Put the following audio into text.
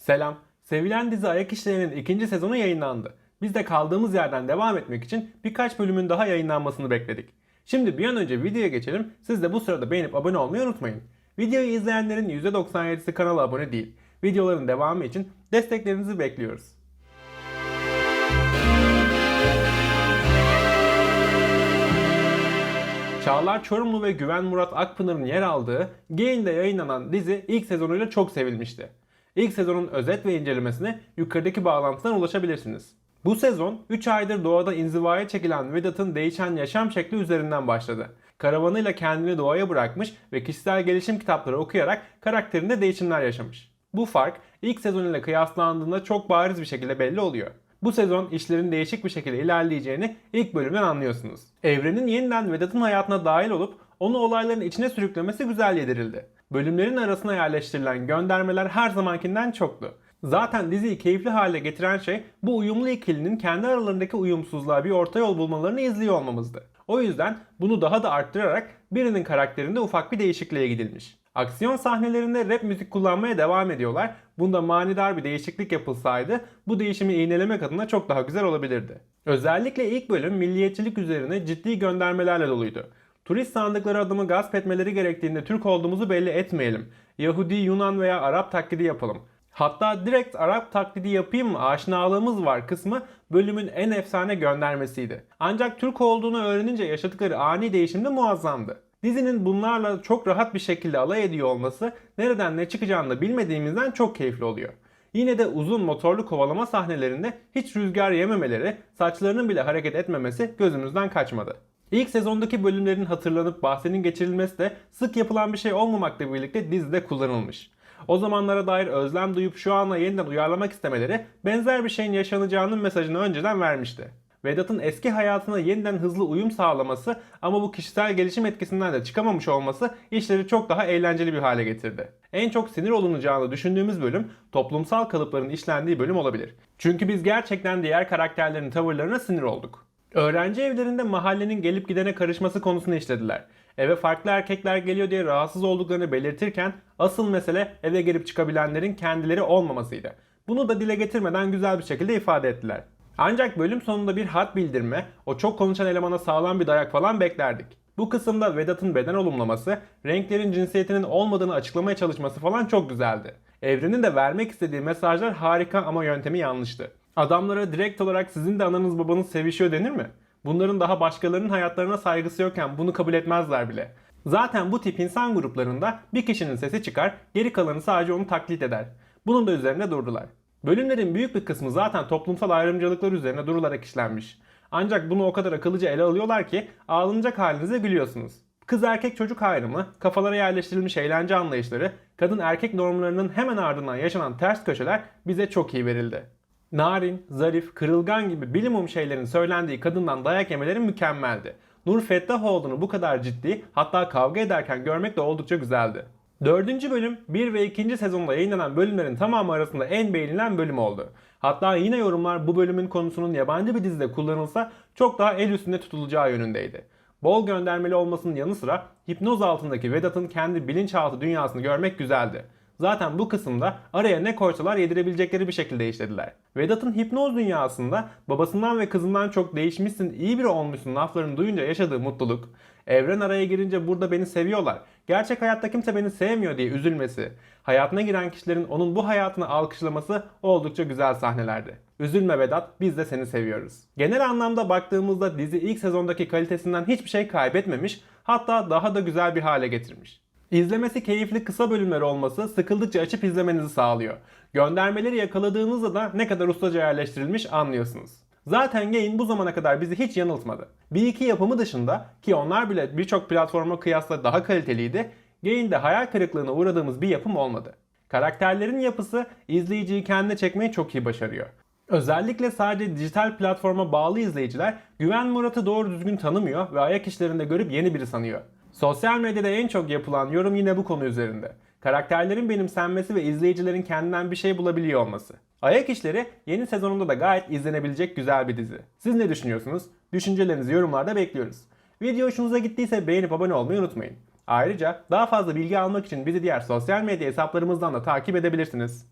Selam. Sevilen dizi Ayak İşleri'nin ikinci sezonu yayınlandı. Biz de kaldığımız yerden devam etmek için birkaç bölümün daha yayınlanmasını bekledik. Şimdi bir an önce videoya geçelim. Siz de bu sırada beğenip abone olmayı unutmayın. Videoyu izleyenlerin %97'si kanala abone değil. Videoların devamı için desteklerinizi bekliyoruz. Çağlar Çorumlu ve Güven Murat Akpınar'ın yer aldığı Gain'de yayınlanan dizi ilk sezonuyla çok sevilmişti. İlk sezonun özet ve incelemesine yukarıdaki bağlantıdan ulaşabilirsiniz. Bu sezon 3 aydır doğada inzivaya çekilen Vedat'ın değişen yaşam şekli üzerinden başladı. Karavanıyla kendini doğaya bırakmış ve kişisel gelişim kitapları okuyarak karakterinde değişimler yaşamış. Bu fark ilk sezon ile kıyaslandığında çok bariz bir şekilde belli oluyor. Bu sezon işlerin değişik bir şekilde ilerleyeceğini ilk bölümden anlıyorsunuz. Evrenin yeniden Vedat'ın hayatına dahil olup onu olayların içine sürüklemesi güzel yedirildi. Bölümlerin arasına yerleştirilen göndermeler her zamankinden çoktu. Zaten diziyi keyifli hale getiren şey bu uyumlu ikilinin kendi aralarındaki uyumsuzluğa bir orta yol bulmalarını izliyor olmamızdı. O yüzden bunu daha da arttırarak birinin karakterinde ufak bir değişikliğe gidilmiş. Aksiyon sahnelerinde rap müzik kullanmaya devam ediyorlar. Bunda manidar bir değişiklik yapılsaydı bu değişimi iğnelemek adına çok daha güzel olabilirdi. Özellikle ilk bölüm milliyetçilik üzerine ciddi göndermelerle doluydu. Turist sandıkları adımı gasp etmeleri gerektiğinde Türk olduğumuzu belli etmeyelim. Yahudi, Yunan veya Arap taklidi yapalım. Hatta direkt Arap taklidi yapayım mı aşinalığımız var kısmı bölümün en efsane göndermesiydi. Ancak Türk olduğunu öğrenince yaşadıkları ani değişim de muazzamdı. Dizinin bunlarla çok rahat bir şekilde alay ediyor olması nereden ne çıkacağını da bilmediğimizden çok keyifli oluyor. Yine de uzun motorlu kovalama sahnelerinde hiç rüzgar yememeleri, saçlarının bile hareket etmemesi gözümüzden kaçmadı. İlk sezondaki bölümlerin hatırlanıp bahsinin geçirilmesi de sık yapılan bir şey olmamakla birlikte dizide kullanılmış. O zamanlara dair özlem duyup şu anla yeniden uyarlamak istemeleri benzer bir şeyin yaşanacağının mesajını önceden vermişti. Vedat'ın eski hayatına yeniden hızlı uyum sağlaması ama bu kişisel gelişim etkisinden de çıkamamış olması işleri çok daha eğlenceli bir hale getirdi. En çok sinir olunacağını düşündüğümüz bölüm toplumsal kalıpların işlendiği bölüm olabilir. Çünkü biz gerçekten diğer karakterlerin tavırlarına sinir olduk. Öğrenci evlerinde mahallenin gelip gidene karışması konusunu işlediler. Eve farklı erkekler geliyor diye rahatsız olduklarını belirtirken asıl mesele eve girip çıkabilenlerin kendileri olmamasıydı. Bunu da dile getirmeden güzel bir şekilde ifade ettiler. Ancak bölüm sonunda bir hat bildirme, o çok konuşan elemana sağlam bir dayak falan beklerdik. Bu kısımda Vedat'ın beden olumlaması, renklerin cinsiyetinin olmadığını açıklamaya çalışması falan çok güzeldi. Evrenin de vermek istediği mesajlar harika ama yöntemi yanlıştı. Adamlara direkt olarak sizin de ananız babanız sevişiyor denir mi? Bunların daha başkalarının hayatlarına saygısı yokken bunu kabul etmezler bile. Zaten bu tip insan gruplarında bir kişinin sesi çıkar, geri kalanı sadece onu taklit eder. Bunun da üzerine durdular. Bölümlerin büyük bir kısmı zaten toplumsal ayrımcılıklar üzerine durularak işlenmiş. Ancak bunu o kadar akıllıca ele alıyorlar ki ağlanacak halinize gülüyorsunuz. Kız erkek çocuk ayrımı, kafalara yerleştirilmiş eğlence anlayışları, kadın erkek normlarının hemen ardından yaşanan ters köşeler bize çok iyi verildi. Narin, zarif, kırılgan gibi bilimum şeylerin söylendiği kadından dayak yemeleri mükemmeldi. Nur Fettahoğlu'nu bu kadar ciddi hatta kavga ederken görmek de oldukça güzeldi. Dördüncü bölüm 1 ve 2. sezonda yayınlanan bölümlerin tamamı arasında en beğenilen bölüm oldu. Hatta yine yorumlar bu bölümün konusunun yabancı bir dizide kullanılsa çok daha el üstünde tutulacağı yönündeydi. Bol göndermeli olmasının yanı sıra hipnoz altındaki Vedat'ın kendi bilinçaltı dünyasını görmek güzeldi. Zaten bu kısımda araya ne koysalar yedirebilecekleri bir şekilde işlediler. Vedat'ın hipnoz dünyasında babasından ve kızından çok değişmişsin, iyi biri olmuşsun laflarını duyunca yaşadığı mutluluk, evren araya girince burada beni seviyorlar, gerçek hayatta kimse beni sevmiyor diye üzülmesi, hayatına giren kişilerin onun bu hayatını alkışlaması oldukça güzel sahnelerdi. Üzülme Vedat, biz de seni seviyoruz. Genel anlamda baktığımızda dizi ilk sezondaki kalitesinden hiçbir şey kaybetmemiş, hatta daha da güzel bir hale getirmiş. İzlemesi keyifli kısa bölümler olması sıkıldıkça açıp izlemenizi sağlıyor. Göndermeleri yakaladığınızda da ne kadar ustaca yerleştirilmiş anlıyorsunuz. Zaten Gain bu zamana kadar bizi hiç yanıltmadı. Bir iki yapımı dışında ki onlar bile birçok platforma kıyasla daha kaliteliydi, Gain'de hayal kırıklığına uğradığımız bir yapım olmadı. Karakterlerin yapısı izleyiciyi kendine çekmeyi çok iyi başarıyor. Özellikle sadece dijital platforma bağlı izleyiciler Güven Murat'ı doğru düzgün tanımıyor ve ayak işlerinde görüp yeni biri sanıyor. Sosyal medyada en çok yapılan yorum yine bu konu üzerinde. Karakterlerin benimsenmesi ve izleyicilerin kendinden bir şey bulabiliyor olması. Ayak İşleri yeni sezonunda da gayet izlenebilecek güzel bir dizi. Siz ne düşünüyorsunuz? Düşüncelerinizi yorumlarda bekliyoruz. Video hoşunuza gittiyse beğenip abone olmayı unutmayın. Ayrıca daha fazla bilgi almak için bizi diğer sosyal medya hesaplarımızdan da takip edebilirsiniz.